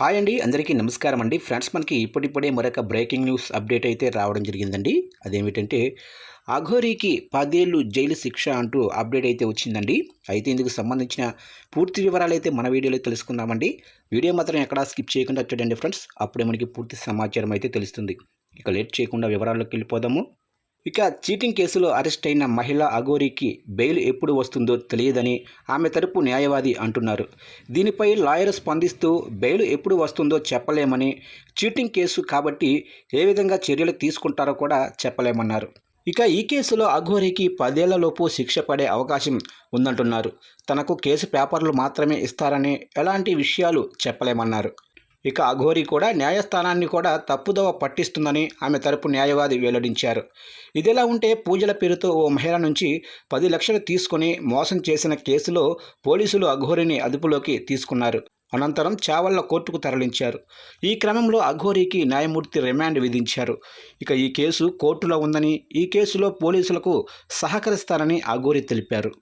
Hi అండి అందరికీ నమస్కారం అండి. ఫ్రెండ్స్ మనకి ఇప్పుడిప్పుడే మరొక బ్రేకింగ్ న్యూస్ అప్డేట్ అయితే రావడం జరిగిందండి. అదేమిటంటే అఘోరీకి పదేళ్ళు జైలు శిక్ష అంటూ అప్డేట్ అయితే వచ్చిందండి. అయితే ఇందుకు సంబంధించిన పూర్తి వివరాలు అయితే మన వీడియోలో తెలుసుకుందామండి. వీడియో మాత్రం ఎక్కడా స్కిప్ చేయకుండా చూడండి ఫ్రెండ్స్. అప్పుడే మనకి పూర్తి సమాచారం అయితే తెలుస్తుంది. ఇక లేట్ చేయకుండా వివరాల్లోకి వెళ్ళిపోదాము. ఇక చీటింగ్ కేసులో అరెస్ట్ అయిన మహిళ అఘోరికి బెయిల్ ఎప్పుడు వస్తుందో తెలియదని ఆమె తరపు న్యాయవాది అంటున్నారు. దీనిపై లాయర్ స్పందిస్తూ బెయిల్ ఎప్పుడు వస్తుందో చెప్పలేమని చీటింగ్ కేసు కాబట్టి ఏ విధంగా చర్యలు తీసుకుంటారో కూడా చెప్పలేమన్నారు. ఇక ఈ కేసులో అఘోరికి పదేళ్ళలోపు శిక్ష పడే అవకాశం ఉందంటున్నారు. తనకు కేసు పేపర్లు మాత్రమే ఇస్తారని ఎలాంటి విషయాలు చెప్పలేమన్నారు. ఇక అఘోరి కూడా న్యాయస్థానాన్ని కూడా తప్పుదోవ పట్టిస్తుందని ఆమె తరపు న్యాయవాది వెల్లడించారు. ఇదిలా ఉంటే పూజల పేరుతో ఓ మహిళ నుంచి పది లక్షలు తీసుకుని మోసం చేసిన కేసులో పోలీసులు అఘోరిని అదుపులోకి తీసుకున్నారు. అనంతరం చావళ్ళ కోర్టుకు తరలించారు. ఈ క్రమంలో అఘోరీకి న్యాయమూర్తి రిమాండ్ విధించారు. ఇక ఈ కేసు కోర్టులో ఉందని ఈ కేసులో పోలీసులకు సహకరిస్తారని అఘోరి తెలిపారు.